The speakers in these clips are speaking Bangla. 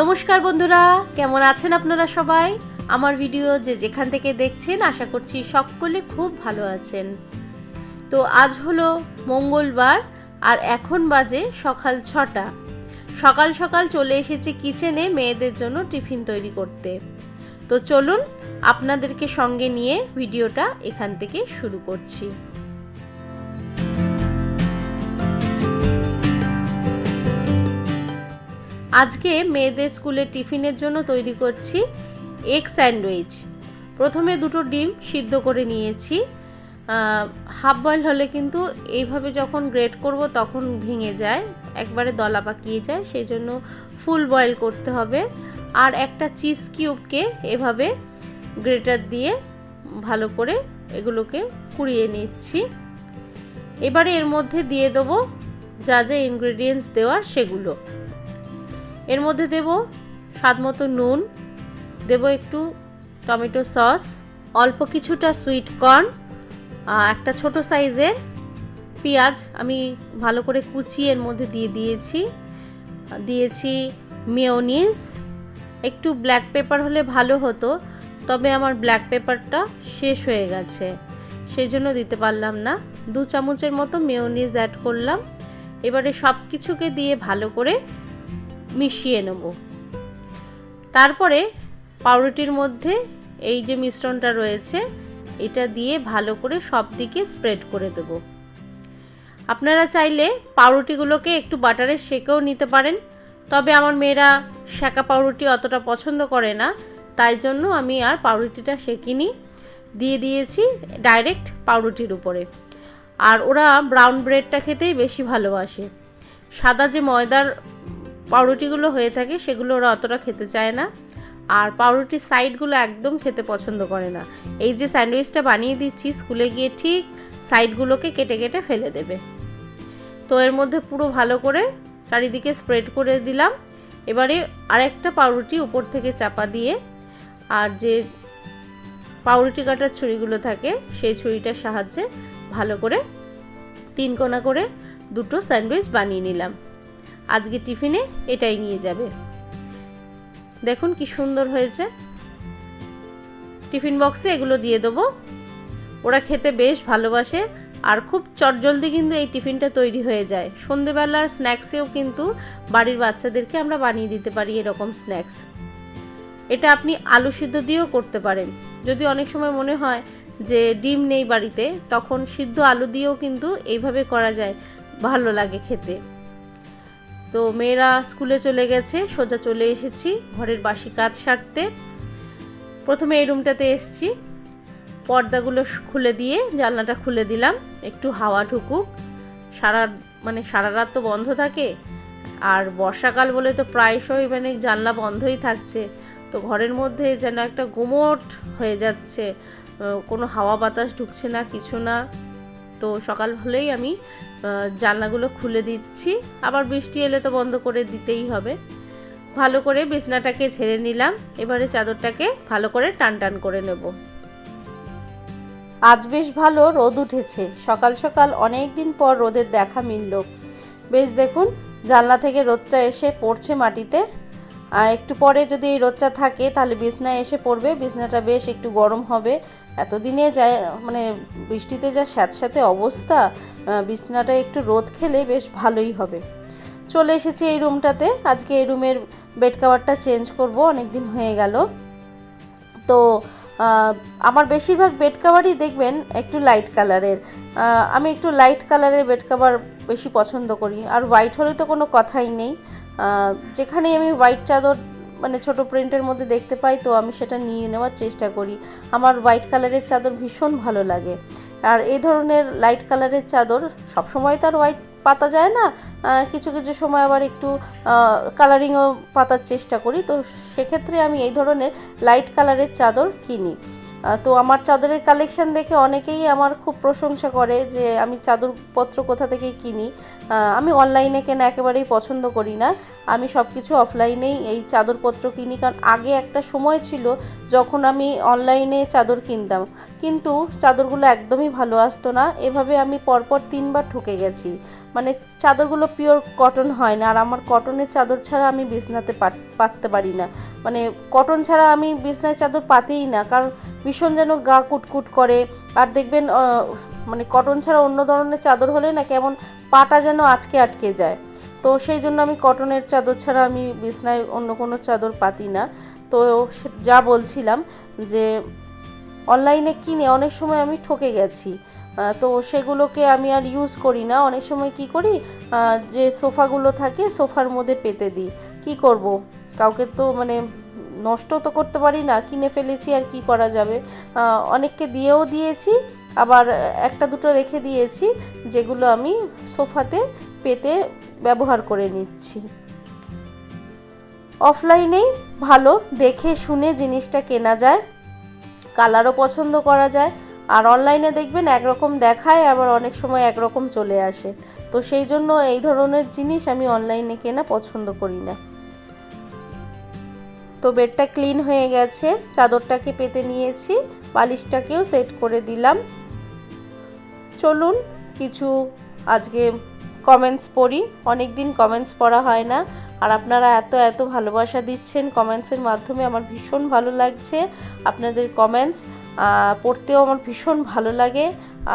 নমস্কার বন্ধুরা, কেমন আছেন আপনারা সবাই? আমার ভিডিও যে যেখান থেকে দেখছেন, আশা করছি সকলে খুব ভালো আছেন। তো আজ হলো মঙ্গলবার, আর এখন বাজে সকাল ছটা। সকাল সকাল চলে এসেছে কিচেনে মেয়েদের জন্য টিফিন তৈরি করতে। তো চলুন, আপনাদেরকে সঙ্গে নিয়ে ভিডিওটা এখান থেকে শুরু করছি। আজকে মেয়েদের স্কুলে টিফিনের জন্য তৈরি করছি এগ স্যান্ডউইচ। প্রথমে দুটো ডিম সিদ্ধ করে নিয়েছি। হাফ বয়েল হলে কিন্তু এইভাবে যখন গ্রেট করব তখন ভেঙে যায়, একবারে দলা পাকিয়ে যায়, সেই জন্য ফুল বয়েল করতে হবে। আর একটা চিজ কিউবকে এভাবে গ্রেটার দিয়ে ভালো করে এগুলোকে কুড়িয়ে নিচ্ছি। এবারে এর মধ্যে দিয়ে দেবো যা যা ইনগ্রেডিয়েন্টস দেওয়ার সেগুলো। এর মধ্যে দেব স্বাদ মতো নুন, দেব একটু টমেটো সস, অল্প কিছুটা সুইট কর্ন একটা ছোট সাইজের পেঁয়াজ আমি ভালো করে কুচিয়ে এর মধ্যে দিয়ে দিয়েছি। দিয়েছি মেয়োনিজ একটু ব্ল্যাক পেপার হলে ভালো হতো, তবে আমার ব্ল্যাক পেপারটা শেষ হয়ে গেছে। সেই জন্য দিতে পারলাম না। দু চামচের মতো মেয়োনিজ অ্যাড করলাম। এবারে সব কিছুকে দিয়ে ভালো করে মিশিয়ে নেব। তারপরে পাউরুটির মধ্যে এই যে মিশ্রণটা রয়েছে, এটা দিয়ে ভালো করে সব দিকে স্প্রেড করে দেব। আপনারা চাইলে পাউরুটিগুলোকে একটু বাটারে সেকেও নিতে পারেন, তবে আমার মেয়েরা শাঁকা পাউরুটি অতটা পছন্দ করে না, তাই জন্য আমি আর পাউরুটিটা সেকিনি। দিয়ে দিয়েছি ডাইরেক্ট পাউরুটির উপরে। আর ওরা ব্রাউন ব্রেডটা খেতেই বেশি ভালোবাসে। সাদা যে ময়দার পাউরুটিগুলো হয়ে থাকে, সেগুলো ওরা অতটা খেতে চায় না। আর পাউরুটির সাইডগুলো একদম খেতে পছন্দ করে না। এই যে স্যান্ডউইচটা বানিয়ে দিচ্ছি, স্কুলে গিয়ে ঠিক সাইডগুলোকে কেটে কেটে ফেলে দেবে। তো এর মধ্যে পুরো ভালো করে চারিদিকে স্প্রেড করে দিলাম। এবারে আরেকটা পাউরুটি উপর থেকে চাপা দিয়ে, আর যে পাউরুটি কাটার ছুরিগুলো থাকে, সেই ছুরিটার সাহায্যে ভালো করে তিন কোনা করে দুটো স্যান্ডউইচ বানিয়ে নিলাম। আজকে টিফিনে এটাই নিয়ে যাবে। দেখুন কি সুন্দর হয়েছে। টিফিন বক্সে এগুলো দিয়ে দেবো। ওরা খেতে বেশ ভালোবাসে আর খুব চটজলদি কিন্তু এই টিফিনটা তৈরি হয়ে যায়। সন্ধেবেলার স্ন্যাক্সেও কিন্তু বাড়ির বাচ্চাদেরকে আমরা বানিয়ে দিতে পারি এরকম স্ন্যাক্স। এটা আপনি আলু সিদ্ধ দিয়েও করতে পারেন। যদি অনেক সময় মনে হয় যে ডিম নেই বাড়িতে, তখন সিদ্ধ আলু দিয়েও কিন্তু এইভাবে করা যায়। ভালো লাগে খেতে। তো মেয়েরা স্কুলে চলে গেছে, সোজা চলে এসেছি, ঘরের বাসি কাজ সারতে। প্রথমে এই রুমটাতে এসছি, পর্দাগুলো খুলে দিয়ে, জানলাটা খুলে দিলাম, একটু হাওয়া ঢুকুক। সারা মানে সারা রাত তো বন্ধ থাকে, আর বর্ষাকাল বলে তো প্রায়শই মানে জানলা বন্ধই থাকছে। তো ঘরের মধ্যে যেন একটা গুমোট হয়ে যাচ্ছে কোনো হাওয়া বাতাস ঢুকছে না, কিছু না। তো সকাল হলেই আমি জানলাগুলো খুলে দিচ্ছি। আবার বৃষ্টি এলে তো বন্ধ করে দিতেই হবে। ভালো করে বিছনাটাকে ঝেড়ে নিলাম। এবারে চাদরটাকে ভালো করে টান টান করে নেব। আজ বেশ ভালো রোদ উঠেছে। সকাল সকাল অনেক দিন পর রোদের দেখা মিলল। বেশ দেখুন, জানলা থেকে রোদটা এসে পড়ছে মাটিতে। একটু পরে যদি এই রোদটা থাকে, তাহলে বিছনায় এসে পড়বে। বিছনাটা বেশ একটু গরম হবে। এতদিনে যায় মানে বৃষ্টিতে যা স্যাঁতস্যাঁতে অবস্থা বিছনাটা একটু রোদ খেলে বেশ ভালোই হবে। চলে এসেছি এই রুমটাতে। আজকে এই রুমের বেড কাভারটা চেঞ্জ করব অনেক দিন হয়ে গেল। তো আমার বেশিরভাগ বেড কাভারই দেখবেন একটু লাইট কালারের। আমি একটু লাইট কালারের বেড কাভার বেশি পছন্দ করি। আর হোয়াইট হলে তো কোনো কথাই নেই। যেখানেই আমি হোয়াইট চাদর মানে ছোট প্রিন্টের মধ্যে দেখতে পাই, তো আমি সেটা নিয়ে নেওয়ার চেষ্টা করি। আমার হোয়াইট কালারের চাদর ভীষণ ভালো লাগে। আর এই ধরনের লাইট কালারের চাদর সবসময় তো আর হোয়াইট পাতা যায় না। কিছু কিছু সময় আবার একটু কালারিংও পাতার চেষ্টা করি। তো সেক্ষেত্রে আমি এই ধরনের লাইট কালারের চাদর কিনি। তো আমার চাদরের কালেকশন দেখে অনেকেই আমার খুব প্রশংসা করে যে আমি চাদরপত্র কোথা থেকে কিনি। আমি অনলাইনে কেনা একেবারেই পছন্দ করি না। আমি সব কিছু অফলাইনেই এই চাদরপত্র কিনি, কারণ আগে একটা সময় ছিল যখন আমি অনলাইনে চাদর কিনতাম। কিন্তু চাদরগুলো একদমই ভালো আসতো না। এভাবে আমি পরপর তিনবার ঠকে গেছি। মানে চাদরগুলো পিওর কটন হয় না, আর আমার কটনের চাদর ছাড়া আমি বিছনাতে পাত- পাততে পারি না। মানে কটন ছাড়া আমি বিছনায় চাদর পাতেই না, কারণ ভীষণ যেন গা কুটকুট করে। আর দেখবেন মানে কটন ছাড়া অন্য ধরনের চাদর হলে না কেমন পাটা যেন আটকে আটকে যায়। তো সেই জন্য আমি কটনের চাদর ছাড়া আমি বিছনায় অন্য কোনো চাদর পাতি না। তো যা বলছিলাম যে, অনলাইনে কিনে অনেক সময় আমি ঠকে গেছি। তো সেগুলোকে আমি আর ইউজ করি না। অনেক সময় কি করি যে সোফাগুলো থাকে, সোফার মধ্যে পেতে দিই। কি করব? কাউকে তো মানে নষ্ট তো করতে পারি না, কিনে ফেলেছি আর কি করা যাবে। অনেককে দিয়েও দিয়েছি, আবার একটা দুটো রেখে দিয়েছি, যেগুলো আমি সোফাতে পেতে ব্যবহার করে নিচ্ছি। অফলাইনেই ভালো, দেখে শুনে জিনিসটা কেনা যায়, কালারও পছন্দ করা যায়, আর অনলাইনে দেখবেন একরকম দেখায়, আবার অনেক সময় একরকম চলে আসে। তো সেই জন্য এই ধরনের জিনিস আমি অনলাইনে কেনা পছন্দ করি না। তো বেডটা ক্লিন হয়ে গেছে, চাদরটাকে পেতে নিয়েছি, বালিশটাকেও সেট করে দিলাম। চলুন কিছু আজকে কমেন্টস পড়ি। অনেক দিন কমেন্টস পড়া হয় না। আর আপনারা এত এত ভালোবাসা দিচ্ছেন কমেন্টসের মাধ্যমে, আমার ভীষণ ভালো লাগছে আপনাদের কমেন্টস পড়তেও আমার ভীষণ ভালো লাগে।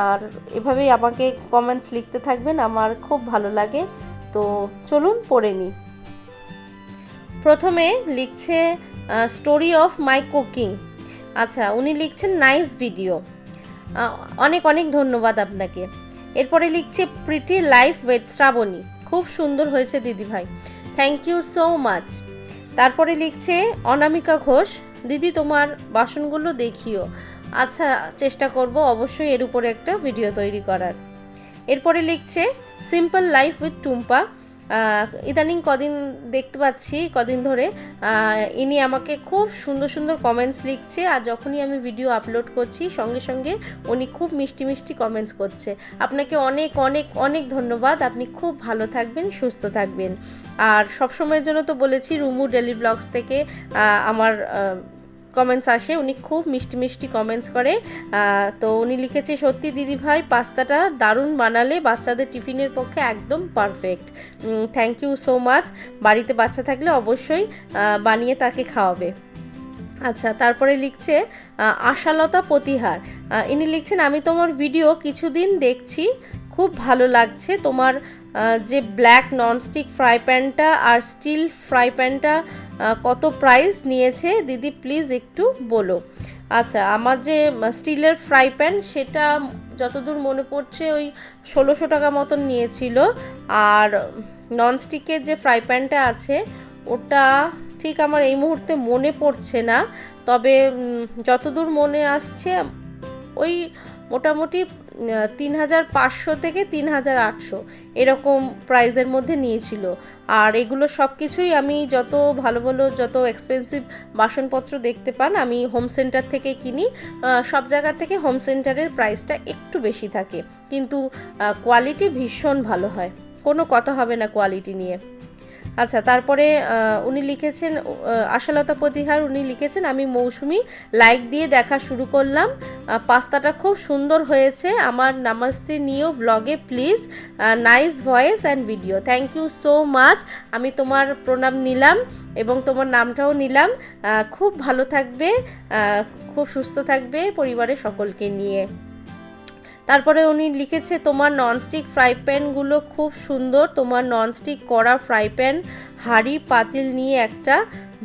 আর এভাবেই আমাকে কমেন্টস লিখতে থাকবেন, আমার খুব ভালো লাগে। তো চলুন পড়ে নিই। প্রথমে লিখছে স্টোরি অফ মাই কুকিং আচ্ছা উনি লিখছেন নাইস ভিডিও অনেক অনেক ধন্যবাদ আপনাকে। এরপরে লিখছে প্রিটি লাইফ উইথ শ্রাবণী। খুব সুন্দর হয়েছে দিদি ভাই থ্যাংক ইউ সো মাচ তারপরে লিখছে, অনামিকা ঘোষ, দিদি, তোমার বাসনগুলো দেখিও। আচ্ছা চেষ্টা করব অবশ্যই এর উপরে একটা ভিডিও তৈরি করার। এরপরে লিখছে সিম্পল লাইফ উইথ টুম্পা। ইদানিং কদিন দেখতে পাচ্ছি, কদিন ধরে ইনি আমাকে খুব সুন্দর সুন্দর কমেন্টস লিখছে আর যখনই আমি ভিডিও আপলোড করছি, সঙ্গে সঙ্গে উনি খুব মিষ্টি মিষ্টি কমেন্টস করছে। আপনাকে অনেক অনেক অনেক ধন্যবাদ। আপনি খুব ভালো থাকবেন, সুস্থ থাকবেন। আর সবসময়ের জন্য তো বলেছি, রুমু ডেলি ব্লগস থেকে আমার কমেন্টস আসে, উনি খুব মিষ্টি মিষ্টি কমেন্টস করে। তো উনি লিখেছে, সত্যি দিদি ভাই পাস্তাটা দারুণ বানালে বাচ্চাদের টিফিনের পক্ষে একদম perfect thank you so much বাড়িতে বাচ্চা থাকলে অবশ্যই বানিয়ে তাকে খাওয়াবে। আচ্ছা তারপরে লিখছে আশালতা প্রতিহার। ইনি লিখছেন, আমি তোমার ভিডিও কিছুদিন দেখছি, খুব ভালো লাগছে। তোমার যে ব্ল্যাক ননস্টিক ফ্রাই প্যানটা আর স্টিল ফ্রাই প্যানটা কত প্রাইস নিয়েছে? দিদি প্লিজ একটু বলো। আচ্ছা আমার যে স্টিলের ফ্রাই প্যান সেটা যতদূর মনে পড়ছে, ওই ষোলোশো টাকা মতন নিয়েছিল। আর ননস্টিকের যে ফ্রাই প্যানটা আছে, ওটা ঠিক আমার এই মুহূর্তে মনে পড়ছে না। তবে যতদূর মনে আসছে, ওই মোটামুটি তিন হাজার পাঁচশো থেকে তিন হাজার আটশো এরকম প্রাইজের মধ্যে নিয়েছিল। আর এগুলো সব কিছুই আমি যত ভালো ভালো, যত এক্সপেন্সিভ বাসনপত্র দেখতে পান, আমি হোম সেন্টার থেকে কিনি। সব জায়গার থেকে হোম সেন্টারের প্রাইসটা একটু বেশি থাকে। কিন্তু কোয়ালিটি ভীষণ ভালো হয়। কোনো কথা হবে না কোয়ালিটি নিয়ে। আচ্ছা তারপরে উনি লিখেছেন আশালতা প্রতিহার, উনি লিখেছেন, আমি মৌসুমি, লাইক দিয়ে দেখা শুরু করলাম। পাস্তাটা খুব সুন্দর হয়েছে। আমার নামাস্তে নিও ব্লগে please nice voice and video thank you so much আমি তোমার প্রণাম নিলাম এবং তোমার নামটাও নিলাম। খুব ভালো থাকবে খুব সুস্থ থাকবে পরিবারের সকলকে নিয়ে। তারপরে উনি লিখেছে, তোমার ননস্টিক ফ্রাই প্যানগুলো খুব সুন্দর। তোমার ননস্টিক করা ফ্রাই প্যান হাঁড়ি, পাতিল নিয়ে একটা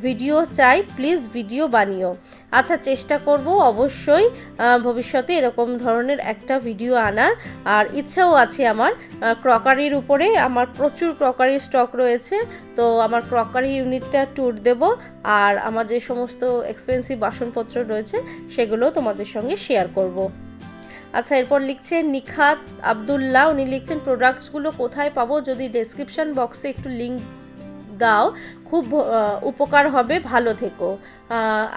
ভিডিও চাই। প্লিজ ভিডিও বানিও। আচ্ছা চেষ্টা করব অবশ্যই ভবিষ্যতে এরকম ধরনের একটা ভিডিও আনার। আর ইচ্ছাও আছে আমার ক্রকারির উপরে। আমার প্রচুর ক্রকারি স্টক রয়েছে, তো আমার ক্রকারি ইউনিটটা ট্যুর দেব। আর আমার যে সমস্ত এক্সপেন্সিভ বাসনপত্র রয়েছে সেগুলোও তোমাদের সঙ্গে শেয়ার করব। আচ্ছা এরপর লিখছে নিখাত আবদুল্লাহ, উনি লিখছেন, প্রোডাক্টসগুলো কোথায় পাবো? যদি ডেসক্রিপশন বক্সে একটু লিঙ্ক দাও, খুব উপকার হবে, ভালো থেকো।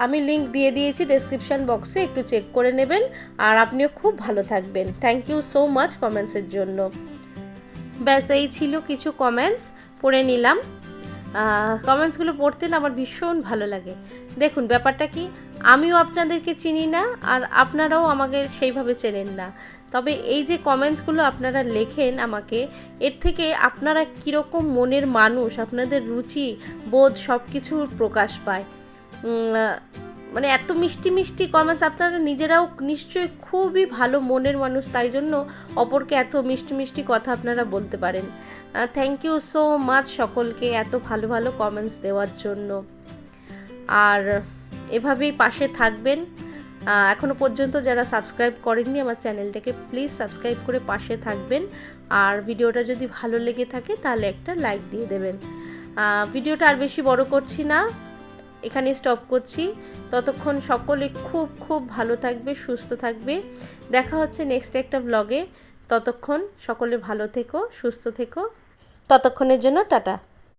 আমি লিংক দিয়ে দিয়েছি ডেসক্রিপশন বক্সে একটু চেক করে নেবেন, আর আপনিও খুব ভালো থাকবেন। থ্যাংক ইউ সো মাচ কমেন্টসের জন্য। ব্যাস, এই ছিল কিছু কমেন্টস পড়ে নিলাম। কমেন্টসগুলো পড়তে আমার ভীষণ ভালো লাগে। দেখুন, ব্যাপারটা কি, আমিও আপনাদেরকে চিনি না আর আপনারাও আমাকে সেইভাবে চেনেন না। তবে এই যে কমেন্টসগুলো আপনারা লেখেন আমাকে, এর থেকে আপনারা কীরকম মনের মানুষ, আপনাদের রুচি, বোধ সব কিছুর প্রকাশ পায়। মানে এত মিষ্টি মিষ্টি কমেন্টস আপনারা নিজেরাও নিশ্চয়ই খুবই ভালো মনের মানুষ তাই জন্য অপরকে এত মিষ্টি মিষ্টি কথা আপনারা বলতে পারেন। থ্যাংক ইউ সো মাচ সকলকে এত ভালো ভালো কমেন্টস দেওয়ার জন্য। আর এভাবেই পাশে থাকবেন। আহ, এখনও পর্যন্ত যারা সাবস্ক্রাইব করেননি আমার চ্যানেলটাকে প্লিজ সাবস্ক্রাইব করে পাশে থাকবেন। আর ভিডিওটা যদি ভালো লেগে থাকে তাহলে একটা লাইক দিয়ে দেবেন। ভিডিওটা আর বেশি বড় করছি না। এখানে স্টপ করছি। ততক্ষণ সকলে খুব খুব ভালো থাকবে, সুস্থ থাকবে। দেখা হচ্ছে নেক্সট একটা ব্লগে ততক্ষণ সকলে ভালো থেকো, সুস্থ থেকো। ততক্ষণের জন্য টাটা।